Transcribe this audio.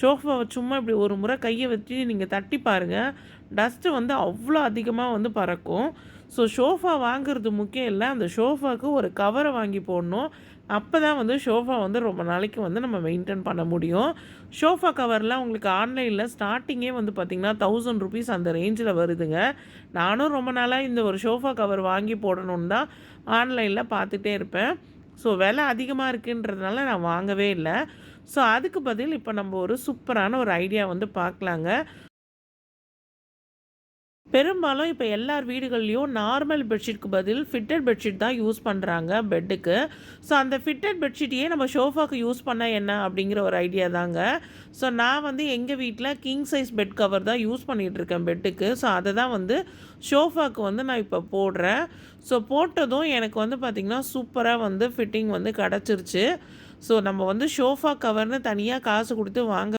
ஷோஃபாவை சும்மா இப்படி ஒரு முறை கையை வச்சு நீங்கள் தட்டி பாருங்கள் டஸ்ட்டு வந்து அவ்வளோ அதிகமாக வந்து பறக்கும். ஸோ ஷோஃபா வாங்குறது முக்கியம் இல்லை. அந்த ஷோஃபாவுக்கு ஒரு கவரை வாங்கி போடணும். அப்போ தான் வந்து ஷோஃபா வந்து ரொம்ப நாளைக்கு வந்து நம்ம மெயின்டைன் பண்ண முடியும். ஷோஃபா கவர்லாம் உங்களுக்கு ஆன்லைனில் ஸ்டார்டிங்கே வந்து பார்த்திங்கன்னா தௌசண்ட் ருபீஸ் அந்த ரேஞ்சில் வருதுங்க. நானும் ரொம்ப நாளாக இந்த ஒரு ஷோஃபா கவர் வாங்கி போடணுன்னு தான் ஆன்லைனில் பார்த்துட்டே இருப்பேன். ஸோ விலை அதிகமாக இருக்குன்றதுனால நான் வாங்கவே இல்லை. ஸோ அதுக்கு பதில் இப்போ நம்ம ஒரு சூப்பரான ஒரு ஐடியா வந்து பார்க்கலாங்க பெரும்பாலும் இப்போ எல்லார் வீடுகள்லேயும் நார்மல் பெட்ஷீட்க்கு பதில் ஃபிட்டட் பெட்ஷீட் தான் யூஸ் பண்ணுறாங்க பெட்டுக்கு. ஸோ அந்த ஃபிட்டட் பெட்ஷீட்டையே நம்ம ஷோஃபாக்கு யூஸ் பண்ணால் என்ன அப்படிங்கிற ஒரு ஐடியா தாங்க. ஸோ நான் வந்து எங்கள் வீட்டில் கிங் சைஸ் பெட் கவர் தான் யூஸ் பண்ணிகிட்ருக்கேன் பெட்டுக்கு. ஸோ அதை தான் வந்து ஷோஃபாக்கு வந்து நான் இப்போ போடுறேன். ஸோ போட்டதும் எனக்கு வந்து பார்த்திங்கன்னா சூப்பராக வந்து ஃபிட்டிங் வந்து கிடச்சிருச்சு. ஸோ நம்ம வந்து ஷோஃபா கவர்னு தனியாக காசு கொடுத்து வாங்க